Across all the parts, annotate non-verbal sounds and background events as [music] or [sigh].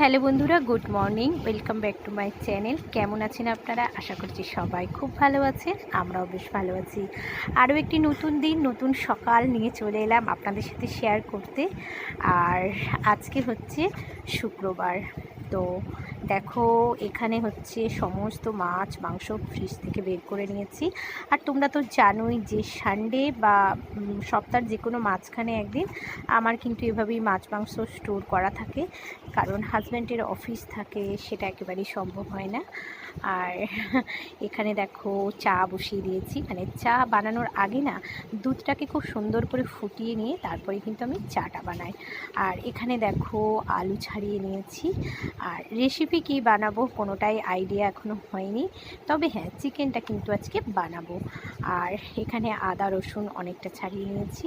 Hello বন্ধুরা, good morning, welcome back to my channel. কেমন আছেন আপনারা? আশা করছি সবাই খুব ভালো আছেন, আমরাও বেশ ভালো আছি। আরও একটি নতুন দিন, নতুন সকাল নিয়ে চলে এলাম আপনাদের সাথে শেয়ার করতে। আর আজকে হচ্ছে শুক্রবার। তো দেখো, এখানে হচ্ছে সমস্ত মাছ, মাংস, ফ্রিজ থেকে বের করে নিয়েছি। আর তোমরা তো জানোই যে সানডে বা সপ্তাহের যে কোনো মাঝখানে একদিন আমার কিন্তু এভাবেই মাছ, মাংস স্টোর করা থাকে। কারণ হাজব্যান্ডের অফিস থাকে, সেটা একেবারেই সম্ভব হয় না। আর এখানে দেখো চা বসিয়ে দিয়েছি। মানে চা বানানোর আগে না দুধটাকে খুব সুন্দর করে ফুটিয়ে নিয়ে তারপরে কিন্তু আমি চাটা বানাই। আর এখানে দেখো আলু ছাড়িয়ে নিয়েছি। আর রেসিপি কী বানাবো কোনোটাই আইডিয়া এখনও হয়নি। তবে হ্যাঁ চিকেনটা কিন্তু আজকে বানাবো। আর এখানে আদা রসুন অনেকটা ছাড়িয়ে নিয়েছি।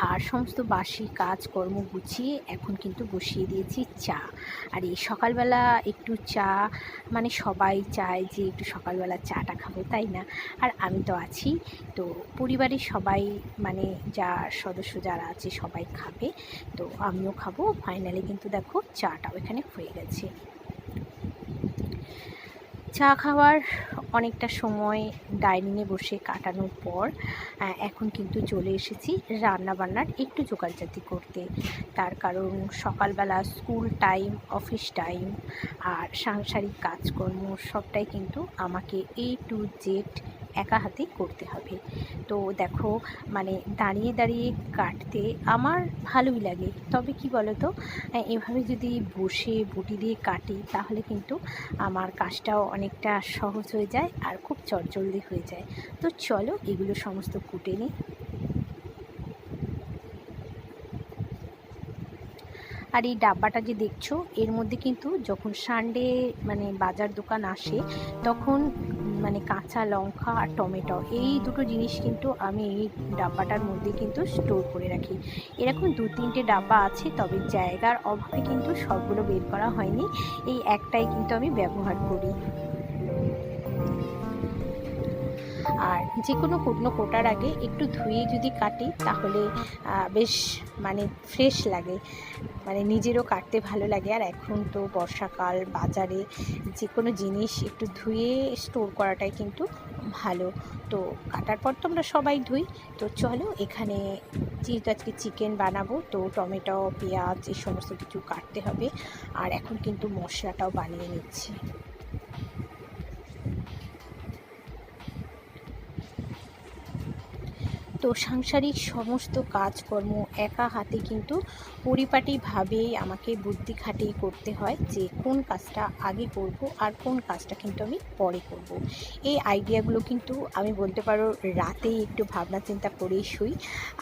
আর সমস্ত বাসি কাজকর্ম গুছিয়ে এখন কিন্তু বসিয়ে দিয়েছি চা। আর এই সকালবেলা একটু চা মানে সবাই চায় যে একটু সকালবেলা চাটা খাব, তাই না? আর আমি তো আছি। তো পরিবারের সবাই মানে যা সদস্য যারা আছে সবাই খাবে। তো আমিও খাব। ফাইনালি কিন্তু দেখো চাটাও এখানে হয়ে গেছে। চা খাওয়ার অনেকটা সময় ডাইনিংয়ে বসে কাটানোর পর এখন কিন্তু চলে এসেছি রান্নাবান্নার একটু জোগাড়জাতি করতে। তার কারণ সকালবেলা স্কুল টাইম, অফিস টাইম আর সাংসারিক কাজকর্ম সবটাই কিন্তু আমাকে এ টু জেড একা হাতেই করতে হবে। তো দেখো মানে দাঁড়িয়ে দাঁড়িয়ে কাটতে আমার ভালোই লাগে। তবে কি বলো তো এভাবে যদি বসে বটি দিয়ে কাটি, তাহলে কিন্তু আমার কাজটাও অনেকটা সহজ হয়ে যায় আর খুব চটজলদি হয়ে যায়। তো চলো এগুলো সমস্ত কুটে নিই। আর এই ডাব্বাটা যে দেখছ, এর মধ্যে কিন্তু যখন সানডে মানে বাজার দোকান আসে, তখন মানে কাঁচা লঙ্কা আর টমেটো, এই দুটো জিনিস কিন্তু আমি এই ডাব্বাটার মধ্যে কিন্তু স্টোর করে রাখি। এরকম দু তিনটে ডাব্বা আছে, তবে জায়গার অভাবে কিন্তু সবগুলো বের করা হয়নি। এই একটাই কিন্তু আমি ব্যবহার করি। আর যে কোনো কুটনো কোটার আগে একটু ধুয়ে যদি কাটি, তাহলে বেশ মানে ফ্রেশ লাগে। মানে নিজেরও কাটতে ভালো লাগে। আর এখন তো বর্ষাকাল, বাজারে যে কোনো জিনিস একটু ধুয়ে স্টোর করাটাই কিন্তু ভালো। তো কাটার পর তো আমরা সবাই ধুই। তো চলো এখানে যেহেতু আজকে চিকেন বানাবো, তো টমেটো, পেঁয়াজ, এই সমস্ত কিছু কাটতে হবে। আর এখন কিন্তু মশলাটাও বানিয়ে নিচ্ছি। তো সাংসারিক সমস্ত কাজকর্ম একা হাতে কিন্তু পরিপাটিভাবেই আমাকে বুদ্ধি খাটিয়ে করতে হয় যে কোন কাজটা আগে করব আর কোন কাজটা কিন্তু আমি পরে করব। এই আইডিয়াগুলো কিন্তু আমি বলতে পারো রাতেই একটু ভাবনা চিন্তা করেই শুই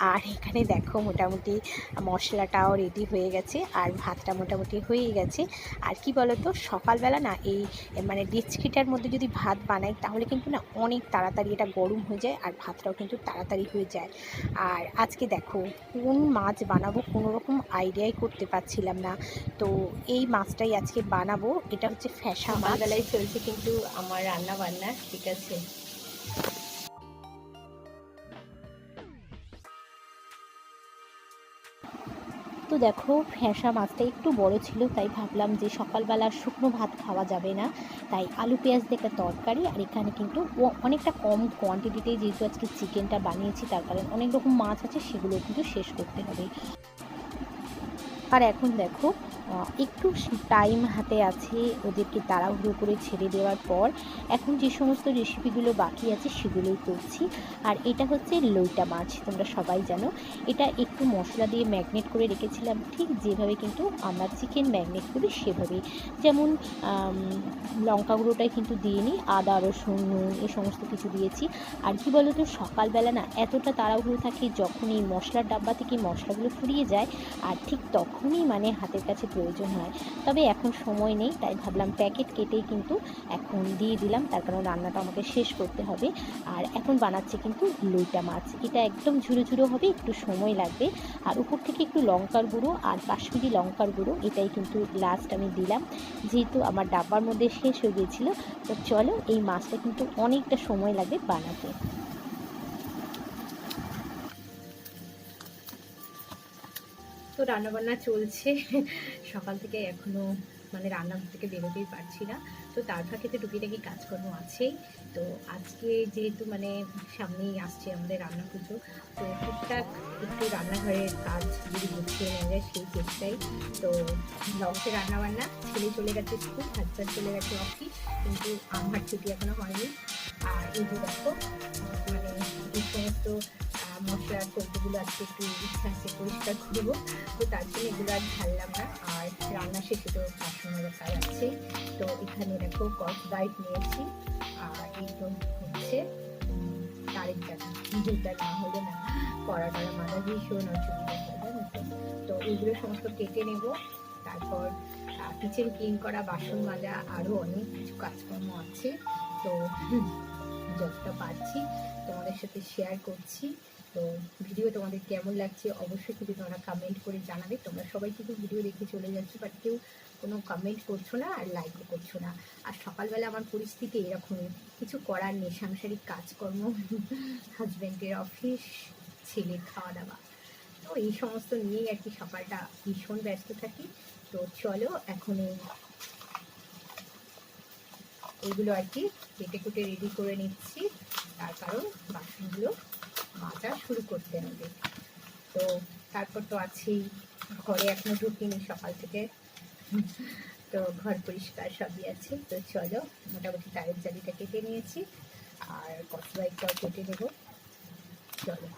আর এখানে দেখো মোটামুটি মশলাটাও রেডি হয়ে গেছে আর ভাতটা মোটামুটি হয়েই গেছে আর কি বলতো, সকালবেলা না এই মানে ডেচকিটার মধ্যে যদি ভাত বানাই তাহলে কিন্তু না অনেক তাড়াতাড়ি এটা গরম হয়ে যায় আর ভাতটাও কিন্তু তাড়াতাড়ি হয়ে যায়। আর আজকে দেখো, কোন মাছ বানাবো কোনো রকম আইডিয়াই করতে পারছিলাম না। তো এই মাছটাই আজকে বানাবো। এটা হচ্ছে ফ্যাসা মাছ। বেলায় চলছে কিন্তু আমার রান্না বান্না ঠিক আছে? তো দেখো, ফ্যাঁসা মাছটা একটু বড় ছিল, তাই ভাবলাম যে সকালবেলা শুকনো ভাত খাওয়া যাবে না। তাই আলু পেঁয়াজ দিয়ে তরকারি, আর এখানে কিন্তু অনেকটা কম কোয়ান্টিটিতে যেহেতু আজকে চিকেনটা বানিয়েছি, তার কারণে অনেক রকম মাছ আছে, সেগুলো কিন্তু শেষ করতে হবে। আর এখন দেখো একটু টাইম হাতে আছে ওদেরকে তাড়াহুড়ো করে ছেড়ে দেওয়ার পর এখন যে সমস্ত রেসিপিগুলো বাকি আছে সেগুলোই করছি। আর এটা হচ্ছে লইটা মাছ, তোমরা সবাই জানো। এটা একটু মশলা দিয়ে ম্যাগনেট করে রেখেছিলাম, ঠিক যেভাবে কিন্তু আমরা চিকেন ম্যাগনেট করি সেভাবেই। যেমন লঙ্কা গুঁড়োটাই কিন্তু দিয়ে নিই আদা, রসুন, নুন এ সমস্ত কিছু দিয়েছি। আর কি বলো তো সকালবেলা না এতটা তাড়াহুড়ো থাকে যখন এই মশলার ডাব্বা থেকে মশলাগুলো ফুরিয়ে যায়, আর ঠিক তখনই মানে হাতের কাছে প্রয়োজন হয়। তবে এখন সময় নেই, তাই ভাবলাম প্যাকেট কেটেই কিন্তু এখন দিয়ে দিলাম। তার কারণ রান্নাটা আমাকে শেষ করতে হবে। আর এখন বানাচ্ছে কিন্তু লইটা মাছ। এটা একদম ঝুরো ঝুরো হবে, একটু সময় লাগবে। আর উপর থেকে একটু লঙ্কার গুঁড়ো আর কাশ্মীরি লঙ্কার গুঁড়ো, এটাই কিন্তু লাস্ট আমি দিলাম। যেহেতু আমার ডাব্বার মধ্যে শেষ হয়ে গিয়েছিল, তো চলো এই মাছটা কিন্তু অনেকটা সময় লাগবে বানাতে। তো রান্নাবান্না চলছে। সকাল থেকে এখনও মানে রান্নাঘর থেকে বেরোতেই পারছি না। তো তার ফাঁকে তো টুকিটাকি কাজকর্ম আছেই। তো আজকে যেহেতু মানে সামনেই আসছে আমাদের রান্না পুজো তো টুকটাক একটু রান্নাঘরের কাজ যদি গুছিয়ে নেওয়া যায় সেই চেষ্টাই। তো লঙ্কে রান্নাবান্না, ছেলে চলে গেছে স্কুল হাজব্যান্ড চলে গেছে অফিস কিন্তু আমার ছুটি এখনও হয়নি। আর এই যে দেখো মানে এই সমস্ত আহ, মশলার কৌটোগুলো আজকে একটু ইচ্ছা আছে পরিষ্কার করব তো তার জন্য এগুলো আর ঝাড়লাম না। আর রান্না শেষে তো বাসন কাজ আছে। তো এখানে দেখো কস গাইড নিয়েছি। আর এই হচ্ছে তারের যেটা না হলে না কড়া টড়া মাজা ভীষণ অসুবিধা হয় তো? এইগুলো সমস্ত কেটে নেব। তারপর কিচেন ক্লিন করা বাসন মাজা আরও অনেক কিছু কাজকর্ম আছে। তো যতটা পারছি তোমাদের সাথে শেয়ার করছি। তো ভিডিও তোমাদের কেমন লাগছে অবশ্যই কিন্তু তোমরা কমেন্ট করে জানাবে। তোমরা সবাই কিন্তু ভিডিও দেখে চলে যাচ্ছ বাট কেউ কোনো কমেন্ট করছ না আর লাইকও করছ না। আর সকালবেলা আমার পরিস্থিতি এরকমই। কিছু করার নেই, সাংসারিক কাজকর্ম হাজব্যান্ডের অফিস ছেলের খাওয়া দাওয়া তো এই সমস্ত নিয়েই আর কি সকালটা ভীষণ ব্যস্ত থাকি। তো চলো এখন এই এগুলো আর কি কেটে কুটে রেডি করে নিচ্ছি। তার কারণ বাসনগুলো মাজা শুরু করতে হবে। তো তারপর তো আছেই। ঘরে এখনও ঢুকিনি সকাল থেকে। তো ঘর পরিষ্কার সবই আছে। তো চলো, মোটামুটি তারের জালিটা কেটে নিয়েছি। আর কসবাইকটাও কেটে নেব। চলো।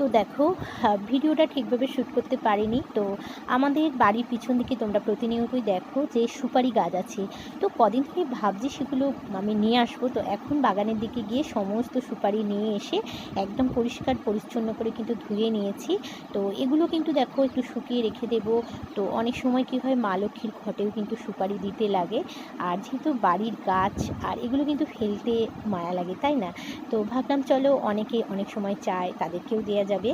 তো দেখো আহ, ভিডিওটা ঠিকভাবে শ্যুট করতে পারিনি। তো আমাদের বাড়ির পিছন দিকে তোমরা প্রতিনিয়তই দেখো যে সুপারি গাছ আছে। তো কদিন থেকে ভাবছি সেগুলো আমি নিয়ে আসব। তো এখন বাগানের দিকে গিয়ে সমস্ত সুপারি নিয়ে এসে একদম পরিষ্কার পরিচ্ছন্ন করে কিন্তু ধুয়ে নিয়েছি। তো এগুলো কিন্তু দেখো একটু শুকিয়ে রেখে দেব। তো অনেক সময় কী হয় মা লক্ষ্মীর ঘটেও কিন্তু সুপারি দিতে লাগে। আর যেহেতু বাড়ির গাছ আর এগুলো কিন্তু ফেলতে মায়া লাগে তাই না? তো ভাবলাম চলো অনেকে অনেক সময় চায় তাদেরকেও দেওয়া যাবে।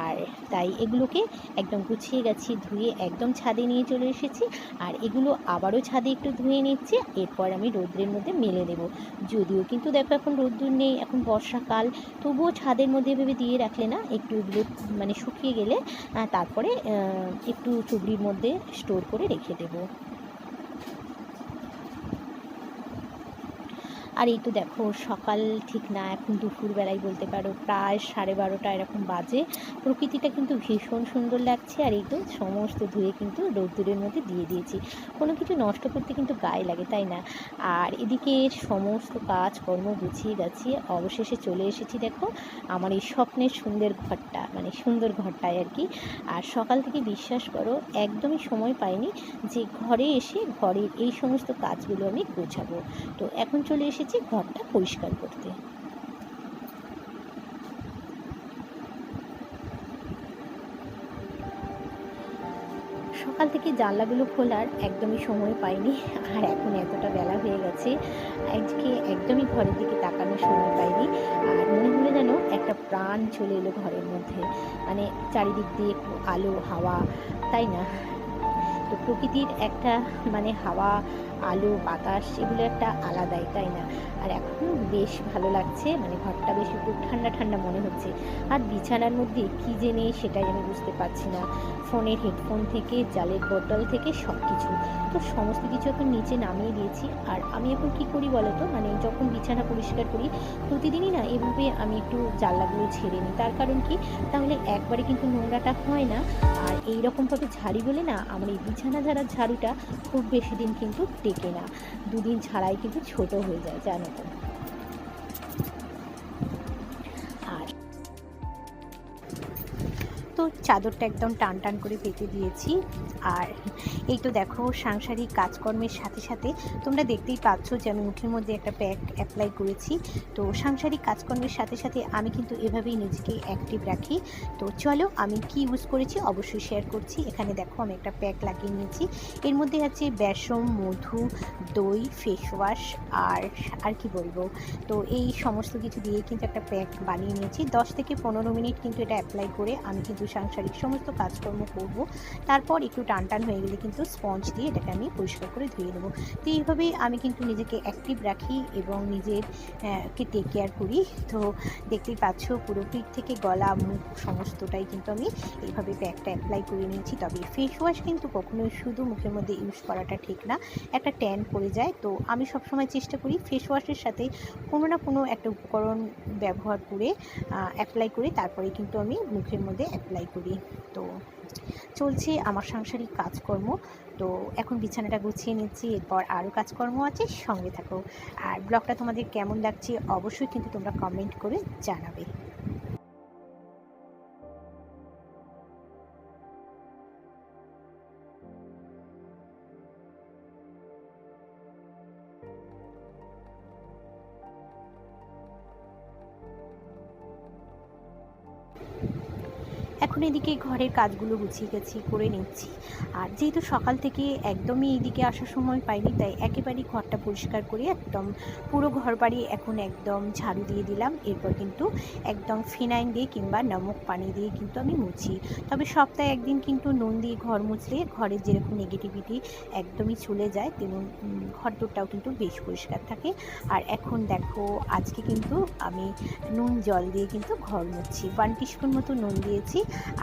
আর তাই এগুলোকে একদম গুছিয়ে গেছি ধুয়ে একদম ছাদে নিয়ে চলে এসেছি। আর এগুলো আবারও ছাদে একটু ধুয়ে নিচ্ছি। এরপর আমি রৌদ্রের মধ্যে মেলে দেব। যদিও কিন্তু দেখো এখন রোদ্দুর নেই, এখন বর্ষাকাল। তবুও ছাদের মধ্যে ভেবে দিয়ে রাখলে না একটু এগুলো মানে শুকিয়ে গেলে তারপরে একটু চুবড়ির মধ্যে স্টোর করে রেখে দেবো। আর এই তো দেখো, সকাল ঠিক না, এখন দুপুরবেলায় বলতে পারো প্রায় সাড়ে বারোটা এরকম বাজে। প্রকৃতিটা কিন্তু ভীষণ সুন্দর লাগছে আর এই তো সমস্ত ধুয়ে কিন্তু রোদ্দুরের মধ্যে দিয়ে দিয়েছি। কোনো কিছু নষ্ট করতে কিন্তু গায়ে লাগে, তাই না? আর এদিকে সমস্ত কাজকর্ম গুছিয়ে গেছি অবশেষে চলে এসেছি দেখো, আমার এই স্বপ্নের সুন্দর ঘরটা। মানে সুন্দর ঘরটায় আর কি। আর সকাল থেকে বিশ্বাস করো, একদমই সময় পাইনি যে ঘরে এসে ঘরের এই সমস্ত কাজগুলো আমি গোছাবো। তো এখন চলে এসেছি ঘরটা পরিষ্কার করতে। সকাল থেকে জানলাগুলো খোলার একদমই সময় পাইনি। আর এখন এতটা বেলা হয়ে গেছে, আজকে একদমই ঘরের দিকে তাকানোর সময় পাইনি। আর মনে হলো যেন একটা প্রাণ চলে এলো ঘরের মধ্যে। মানে চারিদিক দিয়ে আলো, হাওয়া, তাই না? তো প্রকৃতির একটা মানে হাওয়া আলো, বাতাস, এগুলো একটা আলাদাই, তাই না? আর এখন বেশ ভালো লাগছে মানে ঘরটা বেশ একটু ঠান্ডা ঠান্ডা মনে হচ্ছে। আর বিছানার মধ্যে কী যে নেই সেটাই আমি বুঝতে পারছি না। ফোনের হেডফোন থেকে, জালের বোতল থেকে সব কিছু তো সমস্ত কিছু এখন নিচে নামিয়ে দিয়েছি। আর আমি এখন কি করি বলো তো? মানে যখন বিছানা পরিষ্কার করি, প্রতিদিনই না এভাবে আমি একটু জানলাগুলো ছেড়ে নিই। তার কারণ কি? তাহলে একবারে কিন্তু নোংরাটা হয় না। আর এই রকমভাবে ঝাড়ি বলে না আমার এই বিছানা ঝাড়ার ঝাড়ুটা খুব বেশি দিন কিন্তু টেকে না। দুদিন ছাড়াই কিন্তু ছোট হয়ে যায় জানো তো। তো চাদরটা একদম টান টান করে পেতে দিয়েছি। আর এই তো দেখো, সাংসারিক কাজকর্মের সাথে সাথে তোমরা দেখতেই পাচ্ছ যে আমি মুখের মধ্যে একটা প্যাক অ্যাপ্লাই করেছি। তো সাংসারিক কাজকর্মের সাথে সাথে আমি কিন্তু এভাবেই নিজেকে অ্যাক্টিভ রাখি। তো চলো, আমি কি ইউজ করেছি অবশ্যই শেয়ার করছি। এখানে দেখো, আমি একটা প্যাক লাগিয়ে নিয়েছি। এর মধ্যে আছে বেসম মধু, দই ফেস ওয়াশ আর আর কি বলব? তো এই সমস্ত কিছু দিয়ে কিন্তু একটা প্যাক বানিয়ে নিয়েছি। দশ থেকে পনেরো মিনিট কিন্তু এটা অ্যাপ্লাই করে আমি কিন্তু সাংসারিক সমস্ত কাজকর্ম করব। তারপর একটু টান টান হয়ে গেলে কিন্তু স্পঞ্জ দিয়ে এটাকে আমি পরিষ্কার করে ধুয়ে নেব। তো এইভাবেই আমি কিন্তু নিজেকে অ্যাক্টিভ রাখি এবং নিজের কে টেক কেয়ার করি। তো দেখতেই পাচ্ছ পুরো পিঠ থেকে গলা, মুখ সমস্তটাই কিন্তু আমি এইভাবে প্যাকটা অ্যাপ্লাই করে নিয়েছি। তবে ফেস ওয়াশ কিন্তু কখনোই শুধু মুখের মধ্যে ইউজ করাটা ঠিক না, একটা ট্যান পড়ে যায়। তো আমি সবসময় চেষ্টা করি ফেস ওয়াশের সাথে কোনো না কোনো একটা উপকরণ ব্যবহার করে অ্যাপ্লাই করে তারপরে কিন্তু আমি মুখের মধ্যে অ্যাপ্লাই করি। তো চলছে আমার সাংসারিক কাজকর্ম। তো এখন বিছানাটা গুছিয়ে নিচ্ছি, এরপর আরও কাজকর্ম আছে, সঙ্গে থাকো। আর ব্লগটা তোমাদের কেমন লাগছে অবশ্যই কিন্তু তোমরা কমেন্ট করে জানাবে। এখন এদিকে ঘরের কাজগুলো গুছিয়ে গেছি করে নিচ্ছি। আর যেহেতু সকাল থেকে একদমই এইদিকে আসার সময় পাইনি, তাই একেবারেই ঘরটা পরিষ্কার করে একদম পুরো ঘর বাড়ি এখন একদম ঝাড়ু দিয়ে দিলাম। এরপর কিন্তু একদম ফিনাইন দিয়ে কিংবা নমক পানি দিয়ে কিন্তু আমি মুছি। তবে সপ্তাহে একদিন কিন্তু নুন দিয়ে ঘর মুছলে ঘরের যেরকম নেগেটিভিটি একদমই চলে যায়, তেমন ঘর দোরটাও কিন্তু বেশ পরিষ্কার থাকে। আর এখন দেখো, আজকে কিন্তু আমি নুন জল দিয়ে কিন্তু ঘর মুছছি ওয়ান টিস্পুন মতো নুন দিয়েছি।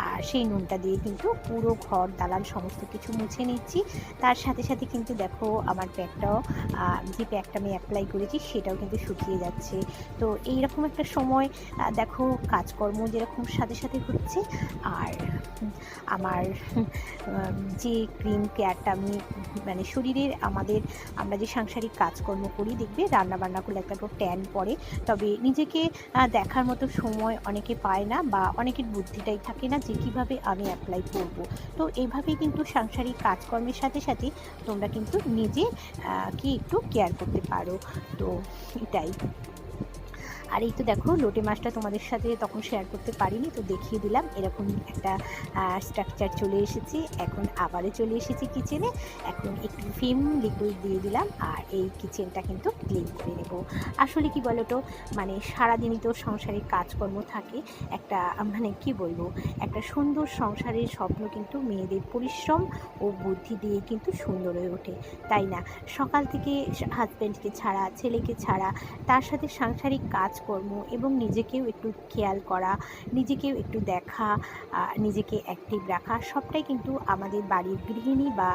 আর সেই নুনটা দিয়ে কিন্তু পুরো ঘর, দালান সমস্ত কিছু মুছে নিচ্ছি। তার সাথে সাথে কিন্তু দেখো আমার প্যাকটাও যে প্যাকটা আমি অ্যাপ্লাই করেছি সেটাও কিন্তু শুকিয়ে যাচ্ছে। তো এইরকম একটা সময় দেখো কাজকর্ম যেরকম সাথে সাথে হচ্ছে, আর আমার যে ক্রিম কেয়ারটা আমি মানে শরীরের আমাদের, আমরা যে সাংসারিক কাজকর্ম করি, দেখবে রান্না বান্না করলে একটা ট্যান পড়ে। তবে নিজেকে দেখার মতো সময় অনেকে পায় না বা অনেকের বুদ্ধিটাই থাকে না যে কীভাবে আমি অ্যাপ্লাই করব। তো এইভাবেই কিন্তু সাংসারিক কাজকর্মের সাথে সাথে তোমরা কিন্তু নিজে কি একটু কেয়ার করতে পারো। তো এটাই। আর এই তো দেখো, লোটে মাছটা তোমাদের সাথে তখন শেয়ার করতে পারিনি, তো দেখিয়ে দিলাম। এরকম একটা স্ট্রাকচার চলে এসেছে। এখন আবারও চলে এসেছি কিচেনে এখন একটু ফিম লিকুইড দিয়ে দিলাম আর এই কিচেনটা কিন্তু ক্লিন করে নেব। আসলে কি বলো তো মানে সারাদিনই তো সংসারিক কাজকর্ম থাকে। একটা মানে কি বলব, একটা সুন্দর সংসারের স্বপ্ন কিন্তু মেয়েদের পরিশ্রম ও বুদ্ধি দিয়ে কিন্তু সুন্দর হয়ে ওঠে, তাই না? সকাল থেকে হাজব্যান্ডকে ছাড়া, ছেলেকে ছাড়া, তার সাথে সাংসারিক কাজকর্ম এবং নিজেকেও একটু খেয়াল করা, নিজেকেও একটু দেখা নিজেকে অ্যাক্টিভ রাখা সবটাই কিন্তু আমাদের বাড়ির গৃহিণী বা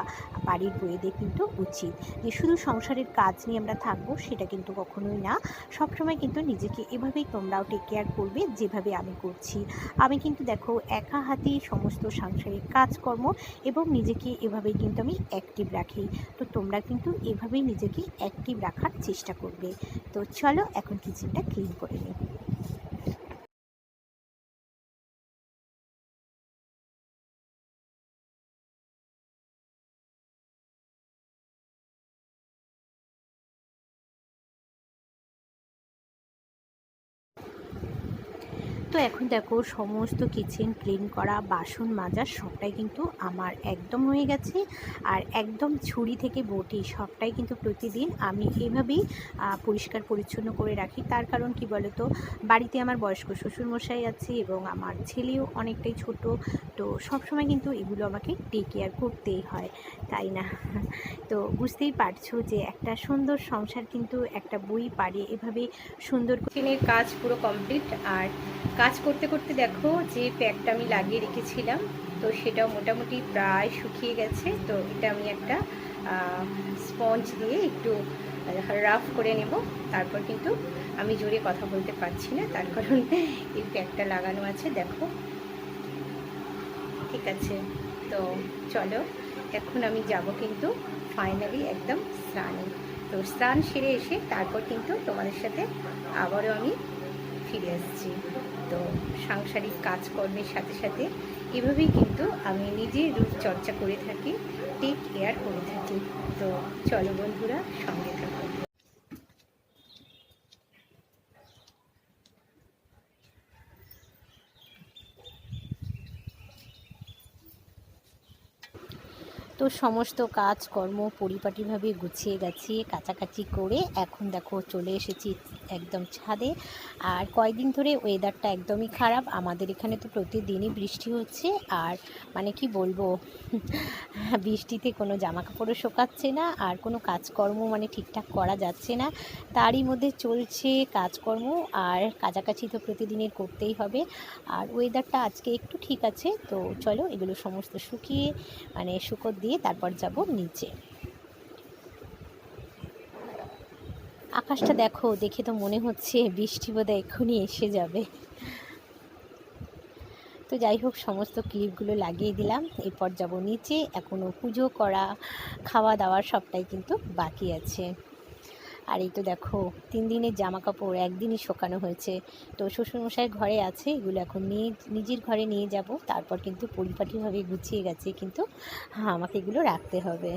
বাড়ির বইয়েদের কিন্তু উচিত। যে শুধু সংসারের কাজ নিয়ে আমরা থাকব সেটা কিন্তু কখনোই না। সবসময় কিন্তু নিজেকে এভাবেই তোমরাও টেক কেয়ার করবে যেভাবে আমি করছি। আমি কিন্তু দেখো একা হাতে সমস্ত সাংসারিক কাজকর্ম এবং নিজেকে এভাবেই কিন্তু আমি অ্যাক্টিভ রাখি। তো তোমরা কিন্তু এভাবেই নিজেকে অ্যাক্টিভ রাখার চেষ্টা করবে। তো চলো এখন কিচেনটা ক্লিন করে তো এখন দেখো সমস্ত কিচেন ক্লিন করা, বাসন মাজা সবটাই কিন্তু আমার একদম হয়ে গেছে। আর একদম ছুরি থেকে বটি সবটাই কিন্তু প্রতিদিন আমি এভাবেই পরিষ্কার পরিচ্ছন্ন করে রাখি। তার কারণ কি বলতো? বাড়িতে আমার বয়স্ক শ্বশুরমশাই আছে এবং আমার ছেলেও অনেকটাই ছোট। তো সবসময় কিন্তু এগুলো আমাকে টেক কেয়ার করতেই হয়, তাই না? তো বুঝতেই পারছ যে একটা সুন্দর সংসার কিন্তু একটা বই পারে এভাবে সুন্দর কিচেনের কাজ পুরো কমপ্লিট আর কাজ করতে করতে দেখো যে প্যাকটা আমি লাগিয়ে রেখেছিলাম, তো সেটাও মোটামুটি প্রায় শুকিয়ে গেছে। তো এটা আমি একটা স্পঞ্জ দিয়ে একটু রাফ করে নেব। তারপর কিন্তু আমি জোরে কথা বলতে পারছি না, তার কারণ এই প্যাকটা লাগানো আছে, দেখো। ঠিক আছে, তো চলো, এখন আমি যাব কিন্তু ফাইনালি একদম স্নানে। তো স্নান সেরে এসে তারপর কিন্তু তোমাদের সাথে আবারও আমি ফিরে আসছি। তো সাংসারিক কাজকর্মের সাথে সাথে এভাবেই কিন্তু আমি নিজে রূপচর্চা করে থাকি টেক কেয়ার করে থাকি। তো চলো বন্ধুরা, সঙ্গে থাকো। তো সমস্ত কাজকর্ম পরিপাটিভাবে গুছিয়ে গেছি, কাছাকাছি করে এখন দেখো চলে এসেছি একদম ছাদে। আর কয়েকদিন ধরে ওয়েদারটা একদমই খারাপ, আমাদের এখানে তো প্রতিদিনই বৃষ্টি হচ্ছে। আর মানে কি বলব, [laughs] বৃষ্টিতে কোনো জামা কাপড়ও শোকাচ্ছে না, আর কোনো কাজকর্ম মানে ঠিকঠাক করা যাচ্ছে না। তারই মধ্যে চলছে কাজকর্ম, আর কাছাকাছি তো প্রতিদিনের করতেই হবে। আর ওয়েদারটা আজকে একটু ঠিক আছে, তো চলো এগুলো সমস্ত শুকিয়ে মানে শুকর দিয়ে তারপর যাব নিচে। আকাশটা দেখো, দেখে তো মনে হচ্ছে বৃষ্টি বোধ এক্ষুনি এসে যাবে। তো যাই হোক, সমস্ত ক্লিপগুলো লাগিয়ে দিলাম। এরপর যাব নিচে। এখনও পুজো করা খাওয়া দাওয়া সবটাই কিন্তু বাকি আছে। আর এই তো দেখো, তিন দিনের জামা কাপড় একদিনই শোকানো হয়েছে। তো শ্বশুরমশাই ঘরে আছে, এগুলো এখন নিয়ে, নিজের ঘরে নিয়ে যাব, তারপর কিন্তু পরিপাটিভাবে গুছিয়ে গেছে, কিন্তু হ্যাঁ আমাকে এগুলো রাখতে হবে।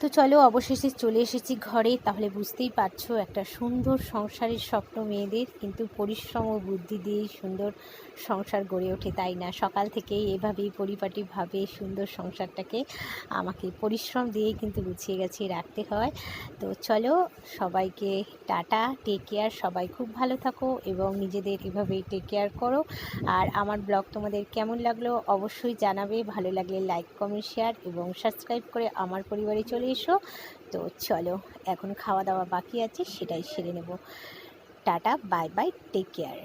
তো চলো অবশেষে চলে এসেছি ঘরে। তাহলে বুঝতেই পারছ, একটা সুন্দর সংসারের স্বপ্ন মেয়েদের, কিন্তু পরিশ্রম ও বুদ্ধি দিয়েই সুন্দর সংসার গড়ে ওঠে, তাই না? সকাল থেকেই এভাবেই পরিপাটিভাবে সুন্দর সংসারটাকে আমাকে পরিশ্রম দিয়ে কিন্তু গুছিয়ে গেছে রাখতে হয়। তো চলো, সবাইকে টাটা টেক কেয়ার সবাই খুব ভালো থাকো এবং নিজেদের এভাবেই টেক কেয়ার করো। আর আমার ব্লগ তোমাদের কেমন লাগল অবশ্যই জানাবে। ভালো লাগলে লাইক কমেন্ট শেয়ার এবং সাবস্ক্রাইব করে আমার পরিবারে চলে এসো। তো চলো, এখন খাওয়া দাওয়া বাকি আছে, সেটাই সেরে নেব। Tata, bye bye take care